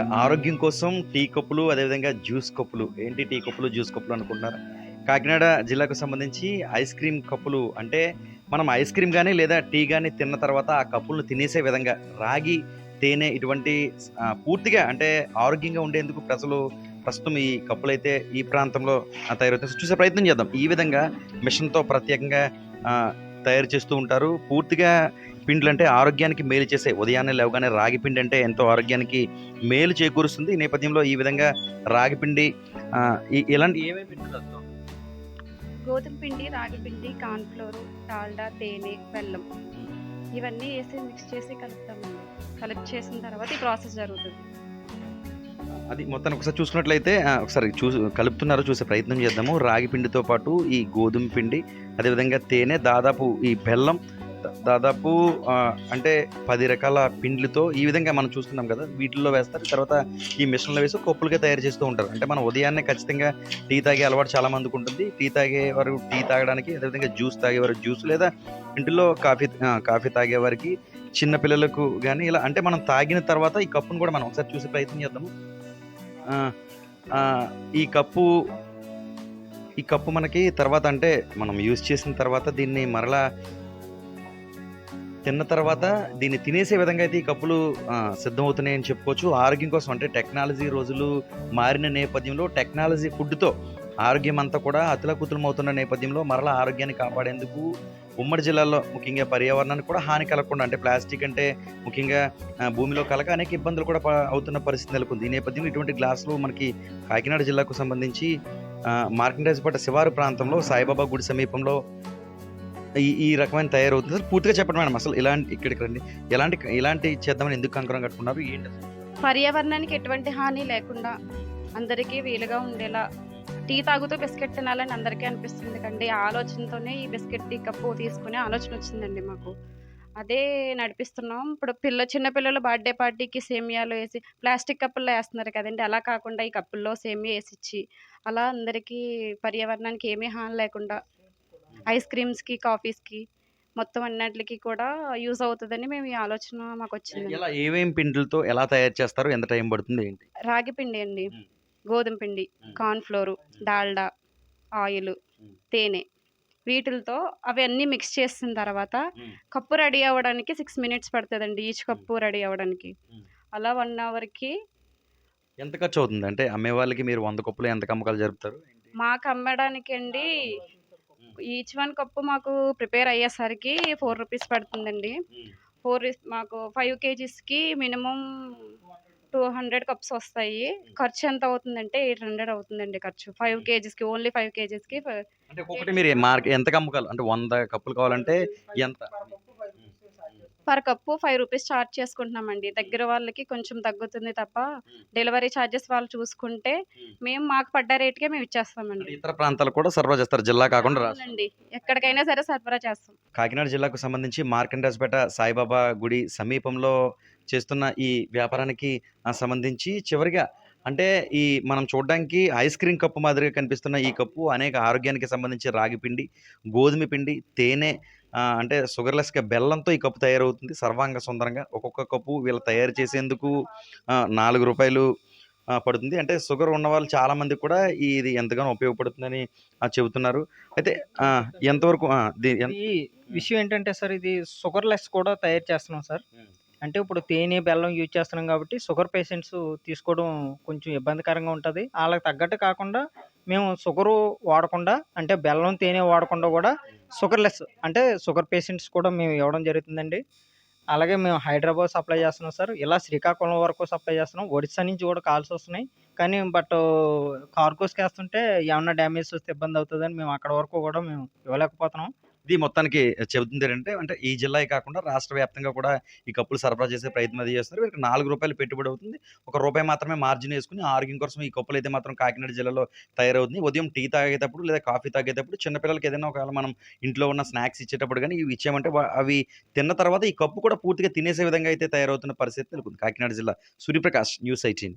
ఆరోగ్యం కోసం టీ కప్పులు అదేవిధంగా జ్యూస్ కప్పులు. ఏంటి టీ కప్పులు జ్యూస్ కప్పులు అనుకుంటున్నారు? కాకినాడ జిల్లాకు సంబంధించి ఐస్ క్రీమ్ కప్పులు అంటే మనం ఐస్ క్రీమ్ కానీ లేదా టీ కానీ తిన్న తర్వాత ఆ కప్పులను తినేసే విధంగా రాగి తేనె ఇటువంటి పూర్తిగా అంటే ఆరోగ్యంగా ఉండేందుకు ప్రజలు ప్రస్తుతం ఈ కప్పులు అయితే ఈ ప్రాంతంలో తయారవుతాయి చూసే ప్రయత్నం చేద్దాం. ఈ విధంగా మిషన్తో ప్రత్యేకంగా తయారు చేస్తూ ఉంటారు. పూర్తిగా పిండ్లు అంటే ఆరోగ్యానికి మేలు చేసే ఉదయాన్నే లేవగానే రాగి పిండి అంటే ఎంతో ఆరోగ్యానికి మేలు చేకూరుస్తుంది. ఈ నేపథ్యంలో ఈ విధంగా రాగి పిండి ఇలాంటి ఏమేమి పిండి గోధుమ పిండి రాగి పిండి కార్న్ఫ్లోర్ డాల్డా తేనె బెల్లం ఇవన్నీ వేసి మిక్స్ చేసి కలుపుతామండి. కలెక్ట్ చేసిన తర్వాత ఈ ప్రాసెస్ జరుగుతుంది. అది మొత్తాన్ని ఒకసారి చూసుకున్నట్లయితే ఒకసారి చూసి కలుపుతున్నారో చూసే ప్రయత్నం చేద్దాము. రాగి పిండితో పాటు ఈ గోధుమ పిండి అదేవిధంగా తేనె దాదాపు ఈ బెల్లం దాదాపు అంటే పది రకాల పిండ్లతో ఈ విధంగా మనం చూస్తున్నాం కదా వీటిల్లో వేస్తారు. తర్వాత ఈ మిషన్లో వేసి కప్పులుగా తయారు చేస్తూ ఉంటారు. అంటే మనం ఉదయాన్నే ఖచ్చితంగా టీ తాగే అలవాటు చాలా మందికి ఉంటుంది. టీ తాగే వారు టీ తాగడానికి అదేవిధంగా జ్యూస్ తాగేవారు జ్యూస్ లేదా ఇంటిలో కాఫీ కాఫీ తాగే వారికి చిన్న పిల్లలకు కానీ ఇలా అంటే మనం తాగిన తర్వాత ఈ కప్పును కూడా మనం ఒకసారి చూసే ప్రయత్నం చేద్దాము. ఈ కప్పు ఈ కప్పు మనకి తర్వాత అంటే మనం యూజ్ చేసిన తర్వాత దీన్ని మరలా తిన్న తర్వాత దీన్ని తినేసే విధంగా అయితే ఈ కప్పులు సిద్ధమవుతున్నాయని చెప్పుకోవచ్చు. ఆరోగ్యం కోసం అంటే టెక్నాలజీ రోజులు మారిన నేపథ్యంలో టెక్నాలజీ ఫుడ్తో ఆరోగ్యం అంతా కూడా అతులకుతులం అవుతున్న నేపథ్యంలో మరలా ఆరోగ్యాన్ని కాపాడేందుకు ఉమ్మడి జిల్లాలో ముఖ్యంగా పర్యావరణానికి కూడా హాని కలగకుండా అంటే ప్లాస్టిక్ అంటే ముఖ్యంగా భూమిలో కలక అనేక ఇబ్బందులు కూడా అవుతున్న పరిస్థితి నెలకొంది. ఈ నేపథ్యంలో ఇటువంటి గ్లాసులు మనకి కాకినాడ జిల్లాకు సంబంధించి మార్కండేజ్పేట శివారు ప్రాంతంలో సాయిబాబా గుడి సమీపంలో ఈ ఈ రకమైన తయారవుతుంది. సార్ పూర్తిగా చెప్పండి మేడం అసలు ఇలాంటి ఇక్కడికి రండి. ఎలాంటి ఇలాంటి చేద్దామని ఎందుకు కంకరం కట్టుకున్నారు? ఏంటి పర్యావరణానికి ఎటువంటి హాని లేకుండా అందరికీ వీలుగా ఉండేలా టీ తాగుతూ బిస్కెట్ తినాలని అందరికీ అనిపిస్తుంది కండి ఆ ఆలోచనతోనే ఈ బిస్కెట్ టీ కప్పు తీసుకునే ఆలోచన వచ్చిందండి మాకు. అదే నడిపిస్తున్నాం. ఇప్పుడు పిల్ల చిన్న పిల్లలు బర్త్డే పార్టీకి సేమియాలు వేసి ప్లాస్టిక్ కప్పుల్లో వేస్తున్నారు కదండి. అలా కాకుండా ఈ కప్పుల్లో సేమియా వేసి ఇచ్చి అలా అందరికీ పర్యావరణానికి ఏమీ హాని లేకుండా ఐస్ క్రీమ్స్కి కాఫీస్కి మొత్తం అన్నిటికి కూడా యూజ్ అవుతుందని మేము ఈ ఆలోచన మాకు వచ్చింది ఎలా ఏమేం పిండిలతో ఎలా తయారు చేస్తారు? ఎంత టైం పడుతుంది ఏంటి? రాగి పిండి అండి. గోధుమ పిండి. Cornflour Dalda oil. తేనె వీటితో అవన్నీ మిక్స్ చేసిన తర్వాత. కప్పు రెడీ అవ్వడానికి సిక్స్ మినిట్స్ పడుతుందండి ఈచ్ కప్పు రెడీ అవ్వడానికి. అలా వన్ అవర్కి ఎంత ఖర్చు అవుతుంది అంటే అమ్మే వాళ్ళకి మీరు వంద కప్పులు ఎంత కమ్మకాలు జరుపుతారు మాకు అమ్మడానికి అండి ఈచ్ వన్ కప్పు మాకు ప్రిపేర్ అయ్యేసరికి ఫోర్ రూపీస్ పడుతుందండి ఫోర్ మాకు ఫైవ్ కేజీస్కి మినిమం టూ హండ్రెడ్ కప్స్ వస్తాయి. ఖర్చు ఎంత అవుతుందంటే ఎయిట్ హండ్రెడ్ అవుతుందండి ఖర్చు. ఫైవ్ కేజీస్కి ఓన్లీ ఫైవ్ కేజీస్కి అంటే ఒక్కొక్కటి మీరు ఎంత కమ్మకాలు అంటే వంద కప్పులు కావాలంటే ఎంత? Per cup five rupees charge చేసుకుంటున్నామండి. దగ్గర వాళ్ళకి కొంచెం తగ్గుతుంది తప్ప డెలివరీ ఛార్జెస్ వాళ్ళు చూసుకుంటే మేము మాకు పడ్డ రేట్కే మేము ఇచ్చేస్తామండి. ఇతర ప్రాంతాలు కూడా సర్వా చేస్తారు. జిల్లా కాకుండా అవునండి. ఎక్కడికైనా సరే సరఫరా చేస్తాం. కాకినాడ జిల్లాకు సంబంధించి మార్కండాజ్పేట సాయిబాబా గుడి సమీపంలో చేస్తున్న ఈ వ్యాపారానికి సంబంధించి చివరిగా అంటే ఈ మనం చూడడానికి ఐస్ క్రీమ్ కప్పు మాదిరిగా కనిపిస్తున్న ఈ కప్పు అనేక ఆరోగ్యానికి సంబంధించి రాగి పిండి గోధుమ పిండి తేనె అంటే షుగర్లెస్గా బెల్లంతో ఈ కప్పు తయారవుతుంది. సర్వాంగ సుందరంగా ఒక్కొక్క కప్పు వీళ్ళు తయారు చేసేందుకు నాలుగు రూపాయలు పడుతుంది. అంటే షుగర్ ఉన్న వాళ్ళు చాలా మంది కూడా ఇది ఎంతగానో ఉపయోగపడుతుందని చెబుతున్నారు. అయితే ఎంతవరకు ఈ విషయం ఏంటంటే సార్ ఇది షుగర్ లెస్ కూడా తయారు చేస్తున్నాం సార్. అంటే ఇప్పుడు తేనె బెల్లం యూజ్ చేస్తున్నాం కాబట్టి షుగర్ పేషెంట్స్ తీసుకోవడం కొంచెం ఇబ్బందికరంగా ఉంటుంది. వాళ్ళకి తగ్గట్టు కాకుండా మేము షుగరు వాడకుండా అంటే బెల్లం తేనె వాడకుండా కూడా షుగర్లెస్ అంటే షుగర్ పేషెంట్స్ కూడా మేము ఇవ్వడం జరుగుతుందండి. అలాగే మేము హైదరాబాద్ సప్లై చేస్తున్నాం సార్. ఇలా శ్రీకాకుళం వరకు సప్లై చేస్తున్నాం. ఒడిశా నుంచి కూడా కాల్స్ వస్తున్నాయి. కానీ బట్ కార్గోస్కి వేస్తుంటే ఏమన్నా డ్యామేజ్ వస్తే ఇబ్బంది అవుతుందని మేము అక్కడ వరకు కూడా మేము ఇవ్వలేకపోతున్నాం. ఇది మొత్తానికి చెబుతుంది ఏంటంటే అంటే ఈ జిల్లా కాకుండా రాష్ట్ర వ్యాప్తంగా కూడా ఈ కప్పులు సరఫరా చేసే ప్రయత్నం అది చేస్తున్నారు వీరికి నాలుగు రూపాయలు పెట్టుబడి అవుతుంది. ఒక రూపాయి మాత్రమే మార్జిన్ వేసుకుని ఆరోగ్యం కోసం ఈ కప్పులు అయితే మాత్రం కాకినాడ జిల్లాలో తయారవుతుంది. ఉదయం టీ తాగేటప్పుడు లేదా కాఫీ తాగేటప్పుడు చిన్నపిల్లలకి ఏదైనా ఒకవేళ మనం ఇంట్లో ఉన్న స్నాక్స్ ఇచ్చేటప్పుడు కానీ ఇవి ఇచ్చామంటే అవి తిన్న తర్వాత ఈ కప్పు కూడా పూర్తిగా తినేసే విధంగా అయితే తయారవుతున్న పరిస్థితి నెలకొంది. కాకినాడ జిల్లా సూర్యప్రకాష్ న్యూస్ ఎయిటీన్.